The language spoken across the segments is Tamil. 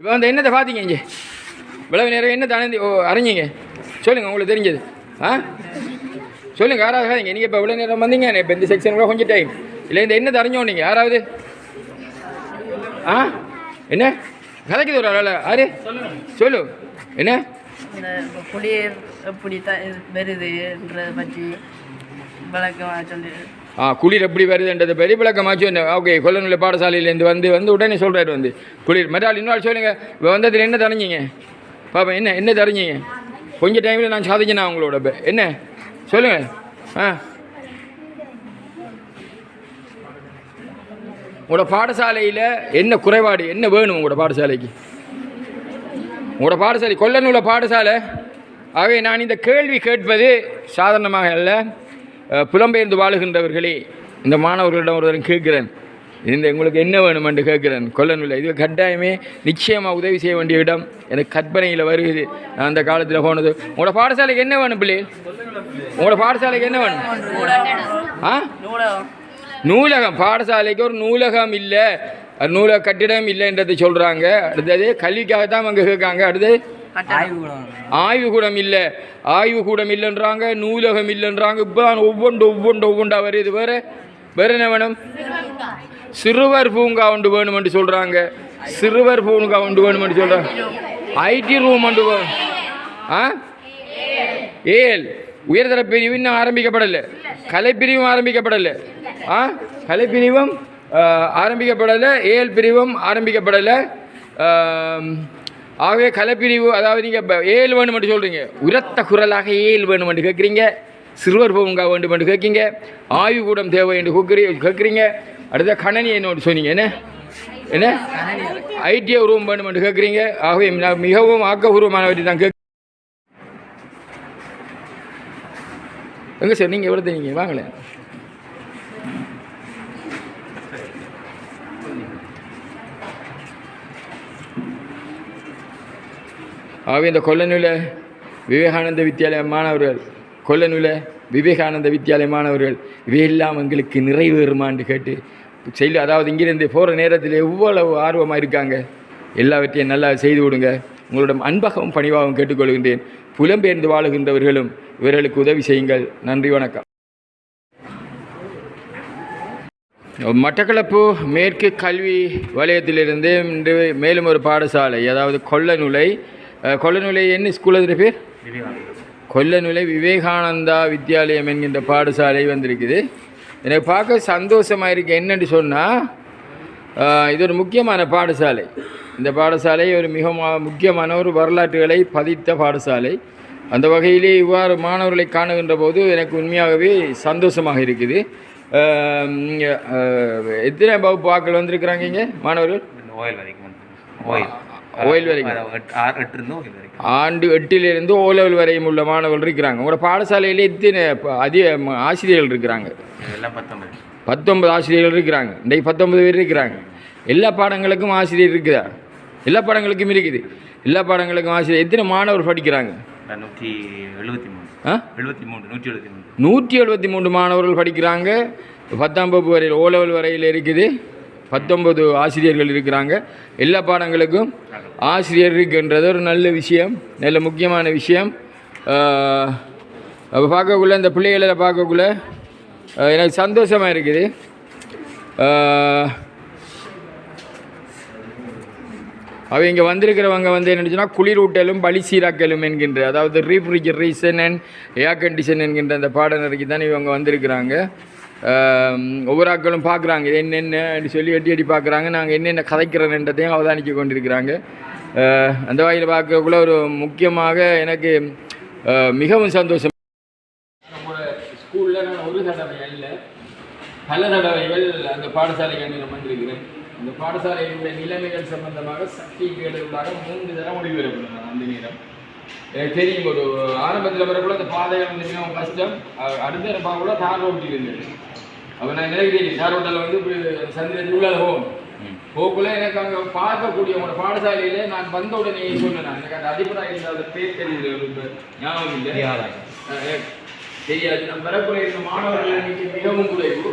இப்போ வந்து என்னத்தை பார்த்தீங்க இங்கே? இவ்வளவு நேரம் என்ன தானே ஓ அறிஞ்சிங்க? சொல்லுங்கள் உங்களுக்கு தெரிஞ்சது. ஆ? சொல்லுங்கள் யாராவது நீங்கள் இப்போ இவ்வளோ நேரம் வந்தீங்க இப்போ இந்த செக்ஷன் கூட கொஞ்சம் டைம் இல்லை இந்த என்னது அறிஞ்சோம் நீங்கள் யாராவது? ஆ? என்ன? கதைக்குது ஒரு ஆள். ஆறு சொல்லு. என்ன? புளியர் எப்படி த வருதுன்றதை பற்றி வழக்கமாக சொல்லி. குளிர் எப்படி வருதுன்றது பெரிய விளக்கமாச்சு சொன்னேன் ஓகே கொல்லநிலை பாடசாலையிலேருந்து வந்து வந்து உடனே சொல்கிறாரு வந்து குளிர். மற்றால் இன்னொரு சொல்லுங்க இப்போ வந்ததில் என்ன தெரிஞ்சிங்க? பாப்பா என்ன என்ன தெரிஞ்சிங்க? கொஞ்சம் டைமில் நான் சாதிச்சேனா உங்களோட இப்போ என்ன? சொல்லுங்கள் ஆ. உங்களோட பாடசாலையில் என்ன குறைபாடு என்ன வேணும் உங்களோட பாடசாலைக்கு? உங்களோட பாடசாலை கொல்லநூல பாடசாலை? ஆகவே நான் இந்த கேள்வி கேட்பது சாதாரணமாக அல்ல. புலம்பெயர்ந்து வாழுகின்றவர்களே இந்த மாணவர்களிடம் ஒருவரும் கேட்கிறேன். இந்த உங்களுக்கு என்ன வேணும் என்று கேட்கிறேன். கொல்லனில்லை இது கட்டாயமே நிச்சயமாக உதவி செய்ய வேண்டிய இடம். எனக்கு கற்பனையில் வருகிறது. நான் அந்த காலத்தில் போனது. உங்களோட பாடசாலைக்கு என்ன வேணும் பிள்ளை? உங்களோட பாடசாலைக்கு என்ன வேணும்? ஆ? நூலகம். நூலகம் பாடசாலைக்கு ஒரு நூலகம் இல்லை. நூலக கட்டிடம் இல்லைன்றது சொல்கிறாங்க அடுத்தது கல்விக்காக தான் அங்கே கேட்காங்க. அடுத்தது ஆய்வுக்கூடம் இல்லை ஆய்வுக்கூடம் இல்லைன்றாங்க நூலகம் இல்லைன்றாங்க இப்போ தான் ஒவ்வொன்று ஒவ்வொன்று ஒவ்வொன்றா வருது வேறு வேறு என்ன வேணும்? சிறுவர் பூங்கா ஒன்று வேணுமென்று சொல்கிறாங்க சிறுவர் பூங்கா ஒன்று வேணுமென்று சொல்கிறாங்க ஐடி ரூம் ஒன்று வே- ஆ? ஏல் உயர்தர பிரிவு இன்னும் ஆரம்பிக்கப்படலை. கலைப்பிரிவும் ஆரம்பிக்கப்படலை. ஆ? கலைப்பிரிவும் ஆரம்பிக்கப்படலை. ஏல் பிரிவும் ஆரம்பிக்கப்படலை. ஆகவே கலப்பிரிவு அதாவது நீங்கள் ஏழு வேணுமென்று சொல்கிறீங்க உரத்த குரலாக ஏழு வேணுமென்று கேட்குறீங்க. சிறுவர் பூங்கா வேண்டுமென்று கேட்குறீங்க. ஆய்வுக்கூடம் தேவை என்று கேட்குறீ கேட்குறீங்க. அடுத்த கணனி என்னோடு சொன்னீங்க? என்ன? என்ன? ஐடிஐ ரூம் வேணுமென்று கேட்குறீங்க. ஆகவே நான் மிகவும் ஆக்கப்பூர்வமானவற்றை தான் கேட்க எங்கே சார் நீங்கள் எவ்வளோ நீங்கள் வாங்களேன். ஆகவே இந்த கொல்லநூல விவேகானந்த வித்தியாலய மாணவர்கள் கொல்லநூல விவேகானந்த வித்தியாலய மாணவர்கள் இவையெல்லாம் எங்களுக்கு நிறைவேறுமான்னு கேட்டு செல்லு அதாவது இங்கிருந்து போகிற நேரத்தில் எவ்வளவு ஆர்வமாக இருக்காங்க எல்லாவற்றையும் நல்லா செய்து விடுங்க. உங்களோட அன்பகவும் பணிவாகவும் கேட்டுக்கொள்கின்றேன். புலம்பெயர்ந்து வாழுகின்றவர்களும் இவர்களுக்கு உதவி செய்யுங்கள். நன்றி வணக்கம். மட்டக்களப்பு மேற்கு கல்வி வலயத்திலிருந்து இன்று மேலும் ஒரு பாடசாலை அதாவது கொல்லநுலை கொல்லநுலை என்ன ஸ்கூல் அது பேர்? கொல்லநுலை விவேகானந்தா வித்யாலயம் என்கின்ற பாடசாலை வந்திருக்குது. எனக்கு பார்க்க சந்தோஷமாக இருக்கு. என்னன்னு சொன்னால் இது ஒரு முக்கியமான பாடசாலை. இந்த பாடசாலை ஒரு மிக மு- முக்கியமான ஒரு வரலாற்றுகளை பதித்த பாடசாலை. அந்த வகையிலே இவ்வாறு மாணவர்களை காணுகின்ற போது எனக்கு உண்மையாகவே சந்தோஷமாக இருக்குது. எத்தனை வகுப்பு ஆட்கள் வந்திருக்கிறாங்க இங்கே மாணவர்கள்? ஓயில் ஓயில் வரைக்கும். ஆண்டு எட்டிலிருந்து ஓ லெவல் வரையும் உள்ள மாணவர்கள் இருக்கிறாங்க. உங்களோட பாடசாலையிலே எத்தனை அதிக ஆசிரியர்கள் இருக்கிறாங்க? பத்தொன்பது. ஆசிரியர்கள் இருக்கிறாங்க. இன்றைக்கு பத்தொன்பது பேர் இருக்கிறாங்க. எல்லா பாடங்களுக்கும் ஆசிரியர் இருக்குதா? எல்லா பாடங்களுக்கும் இருக்குது. எல்லா பாடங்களுக்கும் ஆசிரியர். எத்தனை மாணவர் படிக்கிறாங்க? நூற்றி எழுபத்தி மூணு. ஆ? எழுபத்தி மூணு நூற்றி எழுபத்தி மூணு. நூற்றி எழுபத்தி மூன்று மாணவர்கள் படிக்கிறாங்க. பத்தாம் வகுப்பு வரையில் ஓ லெவல் வரையில் இருக்குது. பத்தொன்பது ஆசிரியர்கள் இருக்கிறாங்க. எல்லா பாடங்களுக்கும் ஆசிரியர் இருக்குன்றது ஒரு நல்ல விஷயம் நல்ல முக்கியமான விஷயம். அப்போ பார்க்கக்குள்ள இந்த பிள்ளைகளை பார்க்கக்குள்ள எனக்கு சந்தோஷமாக இருக்குது. அவ இங்கே வந்திருக்கிறவங்க வந்து என்ன சொன்னால் குளிரூட்டலும் பலி சீராக்கலும் என்கின்ற அதாவது ரீஃப்ரிஜரேஷன் அண்ட் ஏர் கண்டிஷன் என்கின்ற அந்த பாடநெறிக்கு தான் இவங்க வந்திருக்கிறாங்க. ஒவ்வொரு ஆட்களும் பார்க்குறாங்க இது என்னென்னு சொல்லி எட்டி எட்டி பார்க்குறாங்க. நாங்கள் என்னென்ன கதைக்கிறோன்றதையும் அவதானிக்க கொண்டிருக்கிறாங்க. அந்த வகையில் பார்க்கக்குள்ள ஒரு முக்கியமாக எனக்கு மிகவும் சந்தோஷம். ஸ்கூலில் நான் ஒரு தடவை அல்ல பல தடவைகள் அந்த பாடசாலைக்கு நான் வந்திருக்கிறேன். அந்த பாடசாலையினுடைய நிலைமைகள் சம்பந்தமாக சக்தி கேடுகளாக மூன்று தரம் ஒளிபரப்பினேன் அந்த நேரம். எனக்கு தெரியும் ஒரு ஆரம்பத்தில் வரக்குள்ள அந்த பாதைகள் வந்து மிகவும் கஷ்டம் அடுத்த தடவை தார் ஓட்டி இருந்தது. அப்போ நான் நினைக்கிறேன் தார் ரோட்டில் வந்து இப்படி சந்திரன் போகும் போக்குள்ள எனக்கு அங்கே பார்க்கக்கூடிய உங்களோட பாடசாலையில நான் வந்த உடனே சொன்னேன். எனக்கு அந்த அடிப்படையில் இருந்த பேர் தெரியுது ஒரு ஞாபகம் இல்லை. தெரியாது. நம்ம வரக்குள்ள இருந்த மாணவர்கள் எண்ணிக்கை மிகவும் குறைவு.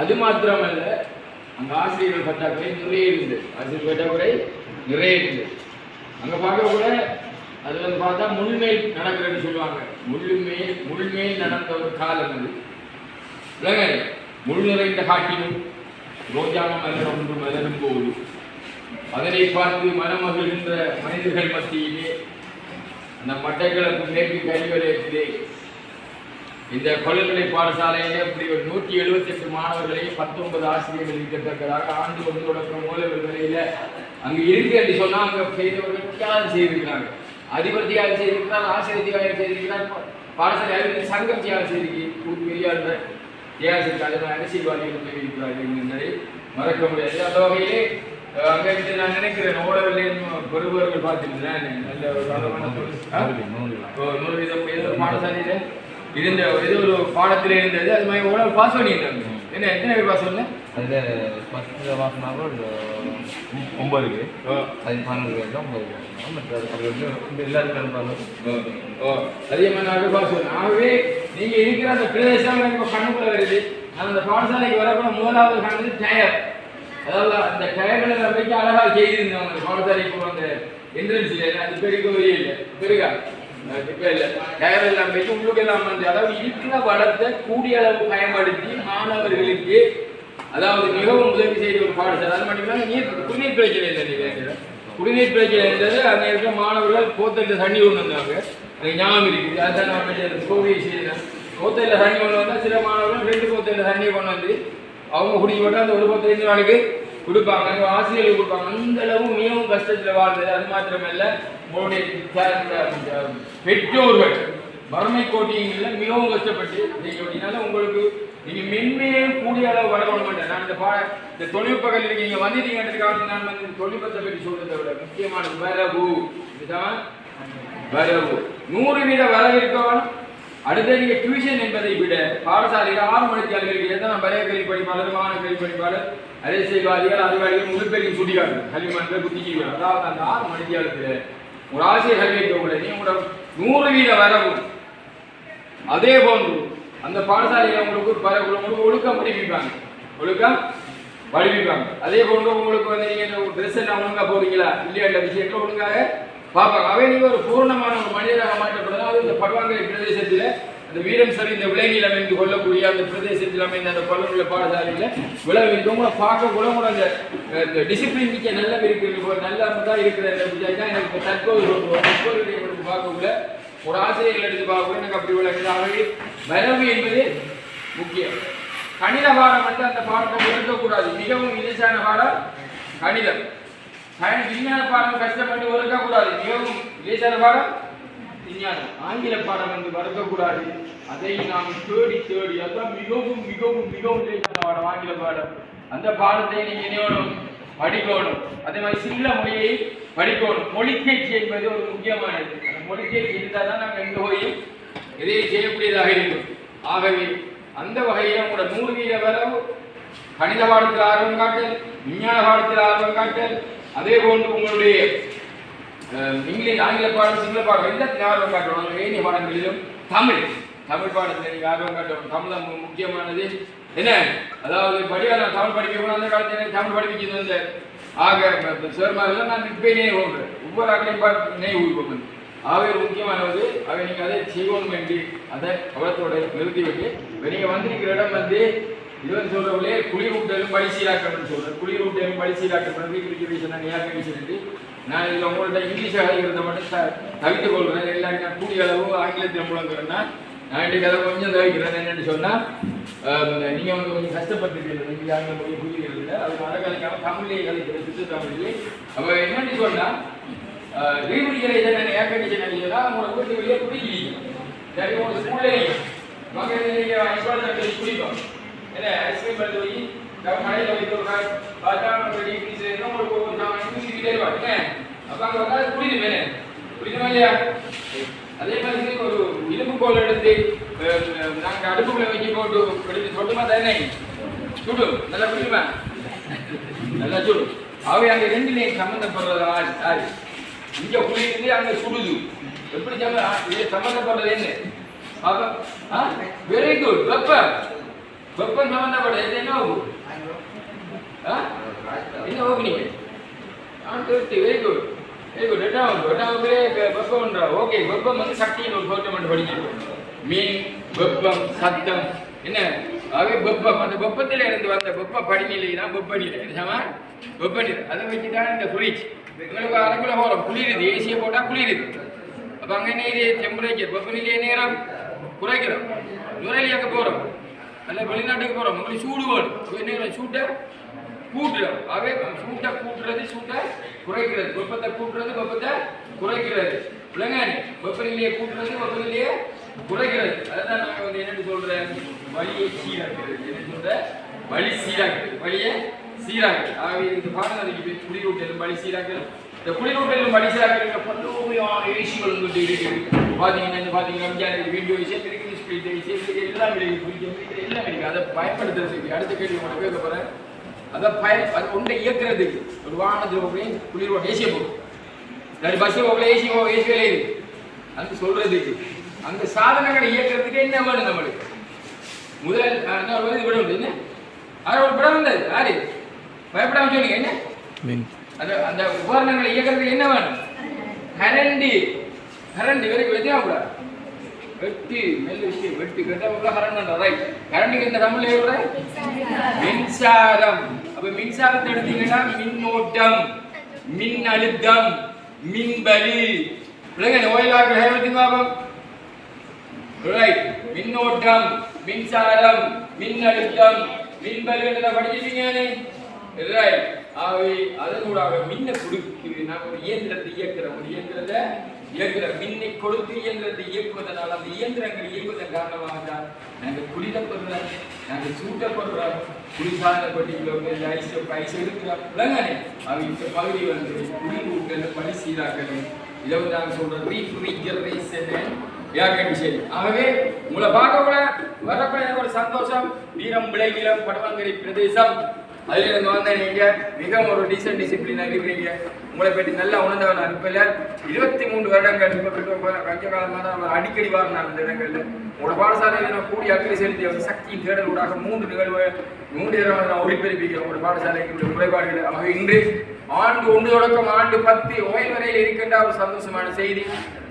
அது மாத்திரமல்ல அங்க ஆசிரியர்கள் பற்றாக்குறை நிறைய இருந்தது ஆசிரியர் பற்றாக்குறை நிறைய இருந்தது அங்க பார்க்க கூட அது வந்து பார்த்தா முள்மேல் நடக்கிறதுன்னு சொல்லுவாங்க. முள்ளுமேல் முள்மேல் நடந்த ஒரு காலம் அது. இல்லைங்க முள் நிறைந்த காட்டிலும் ரோஜான மலர் ஒன்று மலரும் போது அதனை பார்த்து மனமகிழ்கின்ற மனிதர்கள் மத்தியிலே அந்த மட்டைக்கிழப்பு மேற்கு கல்விவலயத்திலே இந்த கொள்கலை பாடசாலையிலே இப்படி ஒரு நூற்றி எழுபத்தெட்டு மாணவர்களை பத்தொன்பது ஆசிரியர்கள் இருக்கத்தக்கதாக ஆண்டு ஒன்று தொடக்கம் மூலவர் நிலையில் அங்கே இருக்கு என்று சொன்னால் அங்கே செய்தவர்கள் தியாகம் செய்திருக்கிறாங்க. அதிபர் தியாகம் செய்திருக்கிறார் ஆசிரியர் தியாகம் செய்திருக்கிறார் பாடசாலை அறிவியல் சங்கம் தியாகம் செய்திருக்கு பெரியார் தியாகம் செய்திருக்காங்க அரசியல்வாதிகள் தெரிவிக்கிறார்கள் என்பதை மறக்க முடியாது. அந்த வகையிலே அஹ், அங்க இருந்து நான் நினைக்கிறேன் ஓடவில்லை பெறுபவர்கள் பார்த்துருந்தேன் நல்ல ஒரு நூறு வீதம் பாடசாலையில இருந்த ஏதோ ஒரு பாடத்துல இருந்தது. அது மாதிரி உணவு பாஸ் பண்ணியிருந்தாங்க என்ன எத்தனை பேர் பாஸ் பண்ணல? அதில் பத்து மாதமாக ஒரு ஒம்பதுக்கு அது பன்னெண்டு பேர் தான் ஒம்பது பேர். மற்ற அது மாதிரி நான் பாஸ் பண்ணேன் ஆகவே நீங்க இருக்கிற அந்த பிரதேசம் இப்போ கண்ணுக்குள்ள வருது. நான் அந்த பாடசாலைக்கு வரக்கூட முதலாவது கண்டது டயர். அதாவது அந்த டயர்களை வைக்க அழகாக செய்திருந்தோம் அந்த பாடசாலைக்கு அந்த என்ட்ரன்ஸ்ல அது பெருக வழியே இல்லை. பெருகா. இப்போ இல்லை. டயர் எல்லாம் வைக்க உங்களுக்கு எல்லாம் வந்து அதாவது இருக்கிற வளத்தை கூடிய அளவு பயன்படுத்தி மாணவர்களுக்கு அதாவது மிகவும் உதவி செய்த ஒரு பாடசாலை. அது மட்டும் இல்லாமல் நீர் குடிநீர் பிரச்சனை இல்லை நீங்க குடிநீர் பிரச்சனை இருந்தது அந்த இருக்கிற மாணவர்கள் போத்தலில் தண்ணி கொண்டு வந்தாங்க எனக்கு ஞாபகம் இருக்குது அதுதான் நான் படிச்சது கோவியை செய்தேன். கோத்தையில் தண்ணி கொண்டு வந்தால் சில மாணவர்கள் ரெண்டு கோத்தையில் தண்ணியை கொண்டு வந்து அவங்க குடிக்க போட்டு அந்த ஒரு போத்தல் நாளைக்கு கொடுப்பாங்க. ஆசிரியர்கள் ஆசிரியர்களுக்கு கொடுப்பாங்க. அந்த அளவு மிகவும் கஷ்டத்தில் வாழ்ந்தது. அது மாத்திரமல்ல உங்களுடைய பெற்றோர்கள் வறுமை கோட்டிங்களில் மிகவும் கஷ்டப்பட்டு நீங்க அப்படின்னால உங்களுக்கு நீங்கள் மென்மையே கூடிய அளவு வளர்க்க மாட்டேன் நான் இந்த பா இந்த தொழில்நுட்ப கல்விக்கு நீங்கள் வந்துட்டீங்கன்றதுக்காக நான் வந்து தொழில்நுட்பத்தை பற்றி சொல்றதை விட முக்கியமானது வரவு. இதுதான் வரவு. நூறு வீத வரவு இருக்கணும் அடுத்து நீங்க டியூஷன் என்பதை விட பாடசாலையில் ஆறு மணிக்கு அலுவலகம் எத்தனை பழைய கல்வி படிப்பாளர் மாணவ கல்வி படிப்பாளர் அரசியல்வாதிகள் அதிகாரிகள் முழுப்பெரிய சுட்டிக்காட்டு. கல்விமன்ற புத்திஜீவிகள் அதாவது அந்த ஆறு மணித்தியாலத்தில் ஒரு ஆசிரியர் கல்வி இருக்கக்கூட நீ உங்களோட நூறு வீத வரவு. அதே போன்று அந்த பாடசாலையில் உங்களுக்கு பல உங்களுக்கு ஒழுக்கம் படிப்பிப்பாங்க. ஒழுக்கம் படிப்பிப்பாங்க. அதே போன்று உங்களுக்கு வந்து நீங்கள் ட்ரெஸ் என்ன ஒழுங்காக போறீங்களா இல்லையா? விஷயத்துல ஒழுங்காக பார்ப்பாங்க அவை நீங்க ஒரு பூர்ணமான ஒரு மனிதராக மாற்றப்படுறது அது இந்த படுவாங்கலை பிரதேசத்தில் அந்த வீரம் சரி இந்த விளைநில அமைந்து கொள்ளக்கூடிய அந்த பிரதேசத்தில் அமைந்த அந்த பல்லுள்ள பாடசாலையில் விளைவு உங்களை பார்க்க கூட கூட அந்த டிசிப்ளின் மிக்க நல்ல இருக்கு நல்லா தான் இருக்கிற தான் எனக்கு தற்போது சொல்றோம் தற்போது பார்க்கக்குள்ள ஒரு ஆசிரியர்கள் எடுத்து பார்க்கக்குள்ள எனக்கு அப்படி விளக்குது. அவை வரவு என்பது முக்கியம். கணித பாடம் வந்து அந்த பாடத்தை ஒதுக்கக்கூடாது மிகவும் இலேசான பாடம் கணிதம். சயின்ஸ் விஞ்ஞான பாடம் கஷ்டப்பட்டு ஒதுக்கக்கூடாது. மிகவும் இலேசான பாடம் விஞ்ஞானம். ஆங்கில பாடம் வந்து வறுக்கக்கூடாது அதை நாம் தேடி தேடி அதான் மிகவும் மிகவும் மிகவும் இலேசான பாடம் ஆங்கில பாடம். அந்த பாடத்தை நீங்க இணையணும் படிக்கணும். அதே மாதிரி சிங்கள மொழியை படிக்கணும். மொழி தேர்ச்சி என்பது ஒரு முக்கியமானது. அந்த மொழி தேர்ச்சி இருந்தால் தான் நாங்கள் எங்கே போய் எதையும் செய்யக்கூடியதாக இருக்கும். ஆகவே அந்த வகையில் உங்களோட நூறு வீத வரவு கணித பாடத்தில் ஆர்வம் காட்டல் விஞ்ஞான பாடத்தில் ஆர்வம் காட்டல் அதே போன்று உங்களுடைய இங்கிலீஷ் ஆங்கில பாடம் சிங்கள பாடம் எல்லாத்தையும் ஆர்வம் காட்டணும். ஏனிய பாடங்களிலும் தமிழ் தமிழ் பாடத்தில் நீங்கள் ஆர்வம் காட்டணும். தமிழ் முக்கியமானது. என்ன? அதாவது படியா நான் தமிழ் படிக்க போனால் அந்த காலத்தில் எனக்கு தமிழ் படிப்பிக்கிறது இந்த ஆக சேர்மாரில் நான் இப்போ நினைவு கொள்கிறேன் ஒவ்வொரு ஆகலையும் பார்த்து நினைவு ஊக்குவேன் ஆகவே முக்கியமானது. அவை நீங்கள் அதை செய்வோம் வேண்டி அதை கவனத்தோட நிறுத்தி விட்டு நீங்கள் வந்திருக்கிற இடம் வந்து இது வந்து சொல்கிறவங்களே குளிரூட்டலும் பரிசீலாக்கணும்னு சொல்றேன் குளிரூட்டலும் பரிசீலாக்கம் ரீக்ரிகேஷன் ஏர் கண்டிஷன் நான் இதில் உங்கள்கிட்ட இங்கிலீஷாக இருந்த மட்டும் த தவித்துக் கொள்கிறேன் எல்லாம் நான் கூடிய அளவு ஆங்கிலத்தில் முழங்குறேன்னா நான் இன்றைக்கு அதை கொஞ்சம் தவிக்கிறேன். என்னென்னு சொன்னால் நீங்கள் வந்து கொஞ்சம் கஷ்டப்பட்டுருக்கீங்க நீங்கள் ஆங்கில மொழி புரியுறதில்ல அது அதை கலைக்காமல் தமிழ்லேயே கலைக்கிற சுத்த தமிழ்லேயே அப்போ என்னென்னு சொன்னால் ரீவிரிகரேஷன் அண்ட் ஏர் கண்டிஷன் அடிச்சதா உங்களை வீட்டு வெளியே குடிக்கிறீங்க சரி உங்களுக்கு ஸ்கூல்லே மகன் நீங்கள் ஐஸ்வால் குடிப்போம் என்ன ஐஸ்கிரீம் பண்ணி போய் கடையில் வைத்து ஒரு காய் பார்த்தா ரெடி பீஸ் என்ன ஒரு நான் அப்போ அங்கே இல்லையா அதே மாதிரி ஒரு இரும்பு கோல் எடுத்து நாங்கள் அடுப்புக்குள்ள வச்சு போட்டு எடுத்து சொட்டுமா தானே சுடு நல்லா குடிக்குமா நல்லா சுடு அவை அங்கே ரெண்டுலேயும் சம்மந்தப்படுறது ஆள் யாரு இங்க குளிக்குது சுடுது எப்படி சம்ம சம்மந்தப்படுறது என்ன வெரி குட் வெப்பம் வெப்பம் சம்மந்தப்படுறது இது என்ன ஆகும் ஆ என்ன ஓகே ஆ thirty very good very good எட்டாம் வகுப்பு எட்டாம் வகுப்பிலே வெப்பம்ன்றா ஓகே வெப்பம் வந்து சக்தியின் ஒரு கோட்டம் படிக்கிறோம் மீன் வெப்பம் சத்தம் என்ன ஆகவே வெப்பம் அந்த வெப்பத்தில் இருந்து வந்த வெப்ப படிநிலை தான் வெப்பநிலை நிஜமா வெப்பநிலை அதை வச்சு தான் இந்த ஃப்ரிட்ஜ் உங்களுக்கு அரைக்குள்ள போகிறோம் குளிருது ஏசியை போட்டால் குளிருது அப்போ அங்கே என்ன இது டெம்பரேச்சர் வெப்பநிலை நேரம் குறைக்கிறோம் நுரையிலியாக்க போகிறோம் அல்ல வெளிநாட்டுக்கு போகிறோம் உங்களுக்கு சூடு வேணும். என்ன சூட்டை கூட்டுறோம் ஆகவே சூட்டை கூட்டுறது சூட்டை குறைக்கிறது. வெப்பத்தை கூட்டுறது வெப்பத்தை குறைக்கிறது. விளங்கானே வெப்பநிலையை கூட்டுறது வெப்பநிலையை குறைக்கிறது. அதுதான் நாங்கள் வந்து என்னன்னு சொல்கிறேன் வழியை சீராக்கிறது என்ன சொல்ற வழி சீராக்கிறது வழியை சீராக்கிறது ஆகவே இந்த பாடநெறிக்கு போய் குளிரூட்டலும் வழி சீராக்கிறது இந்த குளிரூட்டலும் வழி சீராக்கிறது பல்வேறு ஏசிகள் உங்கள்கிட்ட இருக்குது. பார்த்தீங்கன்னா பார்த்தீங்கன்னா வீடியோ விஷயம் எல்லாம் அதை பயன்படுத்துறதுக்கு அடுத்த கேள்வி உங்களுக்கு கேட்க போகிறேன் அதை பய அது ஒன்றை இயக்குறதுக்கு ஒரு வாகனத்தில் போய் குளிர் ஏசிய போகும் ரெண்டு போகல ஏசி போ ஏசி வேலையுது அது சொல்றதுக்கு அந்த சாதனங்களை இயக்குறதுக்கு என்ன வேணும் நம்மளுக்கு? முதல் ஒரு இது விட என்ன? அது ஒரு படம் வந்தது. யாரு? பயப்படாம சொன்னீங்க என்ன? அந்த அந்த உபகரணங்களை இயக்குறதுக்கு என்ன வேணும்? கரண்ட். கரண்ட் வரைக்கும் வச்சா கூட வெட்டி மெல்ல விஷயம் வெட்டு. கேட்டா கரண்ட் ரைட் கரண்ட்டுக்கு என்ன தமிழ்ல எவ்வளோ மின்சாரம். அப்ப மின்சாரத்தை எடுத்தீங்கன்னா மின்னோட்டம் மின் அழுத்தம் மின்பலி பிள்ளைங்க ஓயிலாக ஹேவத்தின் பாபம் ரைட் மின்னோட்டம் மின்சாரம் மின் அழுத்தம் மின்பலி என்ற படிச்சிட்டீங்க ரைட் ஆகவே அதனூடாக மின்னை கொடுத்து நாம் ஒரு இயந்திரத்தை இயக்கிறோம் ஒரு இயந்திரத்தை இயக்கிற மின்னை கொடுத்து இயந்திரத்தை இயக்குவதனால் அந்த இயந்திரங்கள் இயங்குவதன் காரணமாக தான் நாங்கள் குளிரப்படுறோம் நாங்கள் சூட்டப்படுறோம். குளிர்சாதன பெட்டிகளோ ஐஸ் ஐஸ் எடுக்கிறோம். விளங்கானே அவை இந்த பகுதி வந்து குளிர் பணி சீராக்கணும் இதை வந்து நாங்கள் சொல்கிறோம் ரீஃப்ரிஜரேஷன் வியாக்கணி சரி ஆகவே உங்களை பார்க்கக்கூட வரக்கூட எனக்கு ஒரு சந்தோஷம். வீரம் விளைநிலம் படவங்கரை பிரதேசம். அதில் இருந்து வந்த நீங்க. மிகவும் ஒரு டீசன்ட் டிசிப்ளினா இருக்கிறீங்க. உங்களை பற்றி நல்லா உணர்ந்தவன் அனுப்பல இருபத்தி மூன்று வருடங்கள் இப்ப கொஞ்ச காலமாக தான் அவர். அடிக்கடி வாரினார் அந்த இடங்கள்ல. உங்களோட பாடசாலையில் நான் கூடிய அக்கறை செலுத்திய ஒரு சக்தியின் தேடல் ஊடாக மூன்று நிகழ்வு மூன்று தடவை நான் ஒளிபரப்பிக்கிறேன். உங்களோட பாடசாலைக்கு உள்ள குறைபாடுகள். ஆக இன்று ஆண்டு ஒன்று தொடக்கம் ஆண்டு பத்து. ஓய்வு வரையில் இருக்கின்ற ஒரு சந்தோஷமான செய்தி.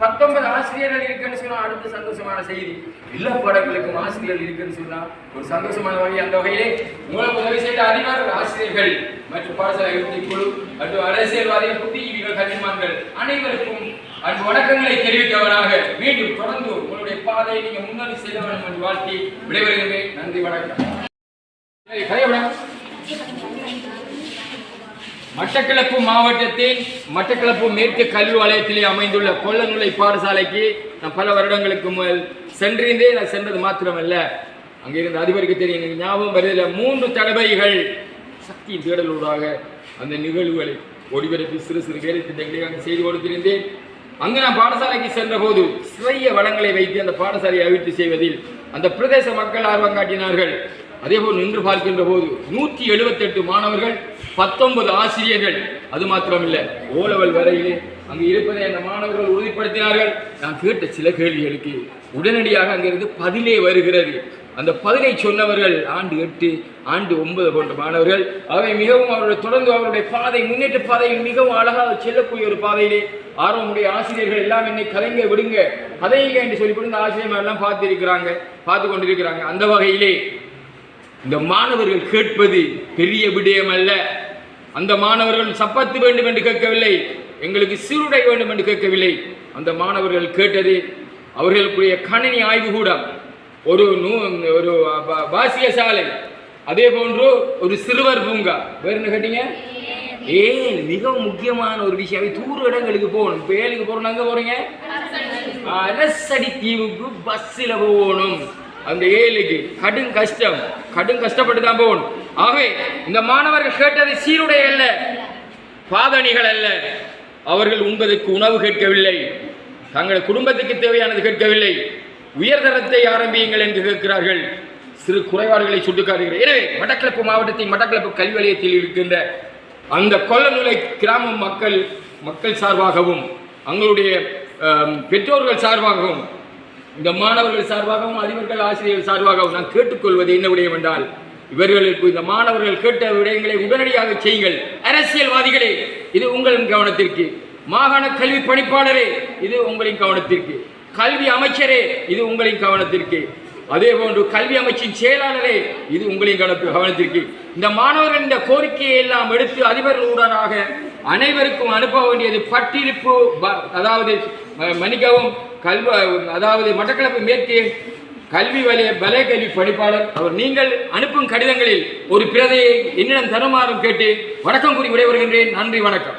பத்தொன்பது ஆசிரியர்கள் இருக்குன்னு சொன்னா அடுத்த சந்தோஷமான செய்தி. எல்லா பாடங்களுக்கும் ஆசிரியர்கள் இருக்குன்னு சொன்னா ஒரு சந்தோஷமான வகை அந்த வகையிலே உங்களுக்கு உதவி செய்த அதிகாரிகள் ஆசிரியர்கள் மற்றும் பாடசாலை அபிவிருத்தி குழு மற்றும் அரசியல்வாதிகள் புத்திஜீவிகள் கல்விமான்கள் அனைவருக்கும் அன்பு வணக்கங்களை தெரிவித்தவனாக மீண்டும் தொடர்ந்து உங்களுடைய பாதையை நீங்க முன்னணி செய்த வேண்டும் என்று வாழ்த்தி விடைபெறுகிறேன் நன்றி வணக்கம். மட்டக்களப்பு மாவட்டத்தின் மட்டக்களப்பு மேற்கு கல்வி வலயத்திலே அமைந்துள்ள கொல்லநுலை பாடசாலைக்கு நான் பல வருடங்களுக்கு முதல் சென்றிருந்தே நான் சென்றது மாத்திரமல்ல. அங்கிருந்த அதிபருக்கு தெரியும் எனக்கு ஞாபகம் வருதில்ல மூன்று தடவைகள் சக்தி தேடலூடாக அந்த நிகழ்வுகளை ஒளிபரப்பி சிறு சிறு வேலை திட்டங்களை அங்கு செய்து கொடுத்திருந்தேன். அங்கு நான் பாடசாலைக்கு சென்றபோது சிறிய வளங்களை வைத்து அந்த பாடசாலையை அபிவிருத்தி செய்வதில் அந்த பிரதேச மக்கள் ஆர்வம் காட்டினார்கள். அதேபோல் நின்று பார்க்கின்ற போது நூற்றி எழுபத்தெட்டு மாணவர்கள் பத்தொன்பது ஆசிரியர்கள். அது மாத்திரமில்லை ஓலவல் வரையிலே அங்கு இருப்பதை அந்த மாணவர்கள் உறுதிப்படுத்தினார்கள். நான் கேட்ட சில கேள்விகளுக்கு உடனடியாக அங்கிருந்து பதிலே வருகிறது. அந்த பதிலை சொன்னவர்கள் ஆண்டு எட்டு ஆண்டு ஒன்பது போன்ற மாணவர்கள். அவை மிகவும் அவருடைய தொடர்ந்து அவருடைய பாதை முன்னேற்ற பாதையில் மிகவும் அழகாக செல்லக்கூடிய ஒரு பாதையிலே ஆர்வமுடைய ஆசிரியர்கள் எல்லாம் என்னை கலைங்க விடுங்க. கதைங்க என்று சொல்லி இந்த ஆசிரியர்கள் எல்லாம் பார்த்திருக்கிறாங்க பார்த்து கொண்டிருக்கிறாங்க. அந்த வகையிலே இந்த மாணவர்கள் கேட்பது பெரிய விடயம் அல்ல அந்த மாணவர்கள் சப்பத்து வேண்டும் என்று கேட்கவில்லை. எங்களுக்கு சீருடை வேண்டும் என்று கேட்கவில்லை. அந்த மாணவர்கள் கேட்டது அவர்களுக்குரிய கணினி ஆய்வுகூடம். ஒரு நூ ஒரு வாசிய சாலை. அதே போன்று ஒரு சிறுவர் பூங்கா. வேற என்ன கேட்டீங்க? ஏன்? மிகவும் முக்கியமான ஒரு விஷயம். தூர இடங்களுக்கு போகணும். ஏழுக்கு போகிறோம் அங்கே போகிறீங்க அரசடி தீவுக்கு பஸ்ஸில் போகணும். அந்த ஏழுக்கு கடும் கஷ்டம் கடும் கஷ்டப்பட்டு தான் போகணும். ஆகவே இந்த மாணவர்கள் கேட்டது சீருடை அல்ல பாதணிகள் அல்ல. அவர்கள் உண்பதற்கு உணவு கேட்கவில்லை தங்கள் குடும்பத்துக்கு தேவையானது கேட்கவில்லை. உயர்தரத்தை ஆரம்பியுங்கள் என்று கேட்கிறார்கள். சிறு குறைபாடுகளை சுட்டிக்காட்டுகிறேன் எனவே மட்டக்களப்பு மாவட்டத்தின் மட்டக்களப்பு கல்வி வலயத்தில் இருக்கின்ற அந்த கொல்லநிலை கிராம மக்கள் மக்கள் சார்பாகவும் அவங்களுடைய பெற்றோர்கள் சார்பாகவும் இந்த மாணவர்கள் சார்பாகவும் அதிபர்கள் ஆசிரியர்கள் சார்பாகவும் நான் கேட்டுக்கொள்வது என்ன விடயம் என்றால் இவர்களுக்கு இந்த மாணவர்கள் கேட்ட விடயங்களை உடனடியாக செய்யுங்கள். அரசியல்வாதிகளே இது உங்களின் கவனத்திற்கு. மாகாண கல்வி பணிப்பாளரே இது உங்களின் கவனத்திற்கு. கல்வி அமைச்சரே இது உங்களின் கவனத்திற்கு. அதே போன்று கல்வி அமைச்சின் செயலாளரே இது உங்களின் கவனத்திற்கு. இந்த மாணவர்கள் இந்த கோரிக்கையை எல்லாம் எடுத்து அதிபர்களுடனாக அனைவருக்கும் அனுப்ப வேண்டியது பட்டிருப்பு அதாவது மன்னிக்கவும் கல்வ அதாவது மட்டக்களப்பு மேற்கு கல்வி வலய வலய கல்வி படிப்பாளர். அவர் நீங்கள் அனுப்பும் கடிதங்களில் ஒரு பிரதையை என்னிடம் தருமாறும் கேட்டு வணக்கம் கூறி விடைபெறுகின்றேன். நன்றி வணக்கம்.